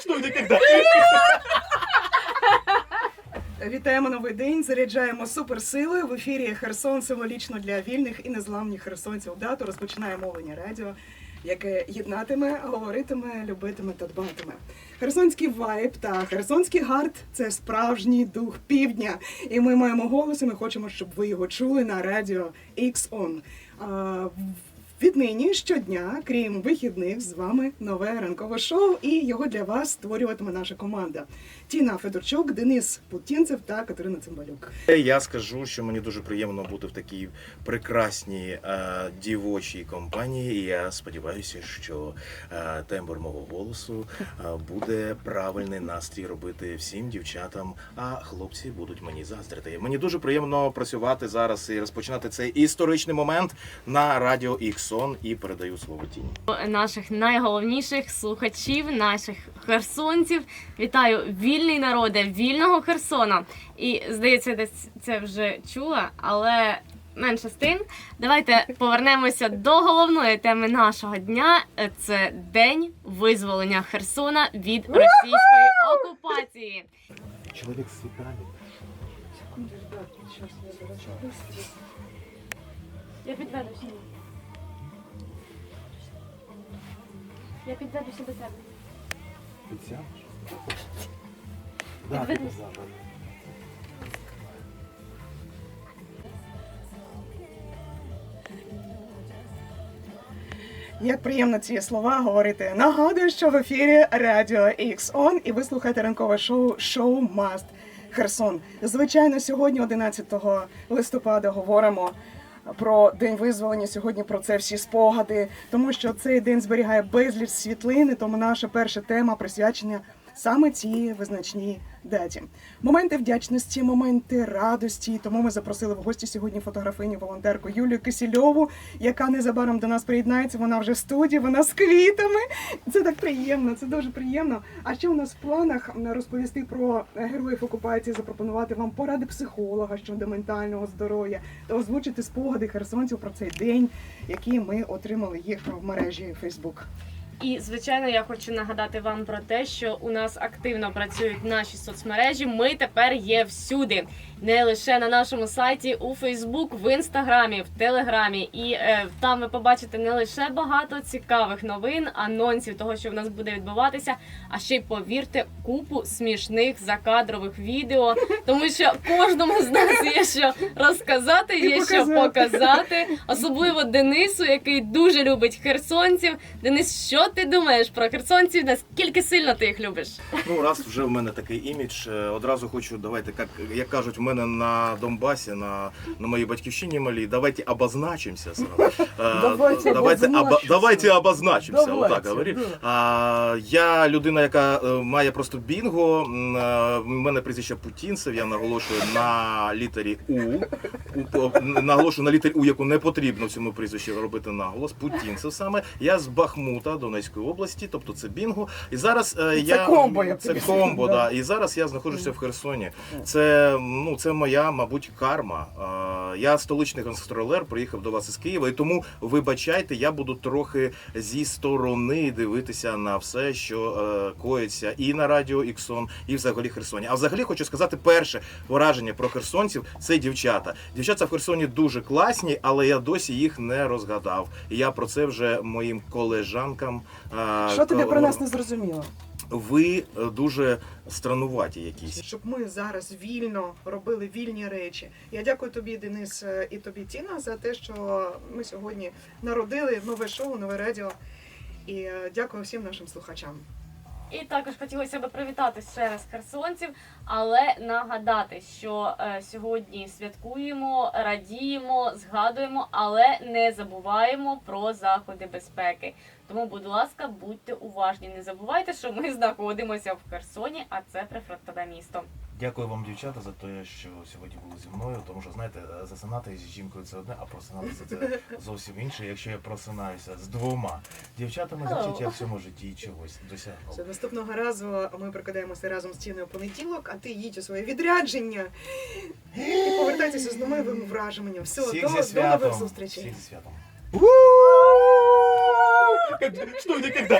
что это когда? Вітаємо новий день, заряджаємо суперсилою. В ефірі Херсон символічно для вільних і незламних херсонців. Дату розпочинає мовлення радіо, яке єднатиме, говоритиме, любитиме та дбатиме. Херсонський вайб та херсонський гард це справжній дух півдня. І ми маємо голос, і ми хочемо, щоб ви його чули на радіо X-On. Віднині щодня, крім вихідних, з вами нове ранкове шоу, і його для вас створюватиме наша команда. Тіна Федорчук, Денис Путінцев та Катерина Цимбалюк. Я скажу, що мені дуже приємно бути в такій прекрасній е, дівочій компанії. І я сподіваюся, що е, тембр мого голосу е, буде правильний настрій робити всім дівчатам, а хлопці будуть мені заздрити. Мені дуже приємно працювати зараз і розпочинати цей історичний момент на радіо Іксон і передаю слово Тіні. наших найголовніших слухачів, наших херсонців. Вітаю вільний народе, вільного Херсона. І здається, десь це вже чула, але менше з тим. Давайте повернемося до головної теми нашого дня. Це день визволення Херсона від російської окупації. Чоловік з світами. Я підведуся. Я підведуся до тебе. Підведусь. Як приємно ці слова говорити. Нагадую, що в ефірі Радіо X-On і ви слухаєте ранкове шоу Шоу Маст Херсон. Звичайно, сьогодні, 11 листопада, говоримо. Про день визволення сьогодні про це всі спогади, тому що цей день зберігає безліч світлини. Тому наша перша тема присвячена саме цій визначній даті. Моменти вдячності, моменти радості. Тому ми запросили в гості сьогодні фотографиню волонтерку Юлію Кисельову, яка незабаром до нас приєднається. Вона вже в студії, вона з квітами. Це так приємно, це дуже приємно. А ще у нас в планах розповісти про героїв окупації, запропонувати вам поради психолога щодо ментального здоров'я та озвучити спогади херсонців про цей день, які ми отримали їх в мережі Фейсбук. І звичайно, я хочу нагадати вам про те, що у нас активно працюють наші соцмережі. Ми тепер є всюди, не лише на нашому сайті, у Фейсбук, в інстаграмі, в Телеграмі. І е, там ви побачите не лише багато цікавих новин, анонсів того, що в нас буде відбуватися, а ще й повірте, купу смішних закадрових відео, тому що кожному з нас є що розказати, є що показати. особливо Денису, який дуже любить херсонців. Денис, що ти думаєш про херсонців? Наскільки сильно ти їх любиш? Ну, раз вже в мене такий імідж, е, одразу хочу, давайте, як, як кажуть, в мене на Донбасі, на, на моїй батьківщині малій, давайте обозначимося. Е, Давайте давайте, обозначимся, отак. А, я людина, яка е, має просто бінго. В мене прізвище Путінцев, я наголошую на літері У. Наголошую на літері У, яку не потрібно в цьому прізвищі робити наголос. Путінцев саме. Я з Бахмута Донецької області, тобто це бінго. І зараз е, я комбо, я це комбо, да. да. І зараз я знаходжуся в Херсоні. Це ну це моя, мабуть, карма. Е, Я столичний гастролер, приїхав до вас із Києва, і тому вибачайте, я буду трохи зі сторони дивитися на все, що е, коїться і на радіо Іксон, і взагалі Херсоні. А взагалі хочу сказати, перше враження про херсонців це дівчата. Дівчата в Херсоні дуже класні, але я досі їх не розгадав. І я про це вже моїм колежанкам. е, Що тобі про нас не зрозуміло? Ви е, дуже странуваті якісь. щоб ми зараз вільно робили вільні речі. Я дякую тобі, Денис, е, і тобі, Тіна, за те, що ми сьогодні народили нове шоу, нове радіо. І е, дякую всім нашим слухачам. І також хотілося б привітати ще раз херсонців, але нагадати, що е, сьогодні святкуємо, радіємо, згадуємо, але не забуваємо про заходи безпеки. Тому, будь ласка, будьте уважні. Не забувайте, що ми знаходимося в Херсоні, а це прифронтове місто. Дякую вам, дівчата, за те, що сьогодні були зі мною. Тому що знаєте, засинати з жінкою це одне, а просинатися це зовсім інше. Якщо я просинаюся з двома дівчатами, значить я в цьому житті чогось досягнув. Все, наступного разу ми прокидаємося разом з Тіною в понеділок, а ти їдь у своє відрядження і повертайтеся з новими враженнями. Все, Всіх до, зі до нових зустрічей. Всіх зі святом. Что это когда?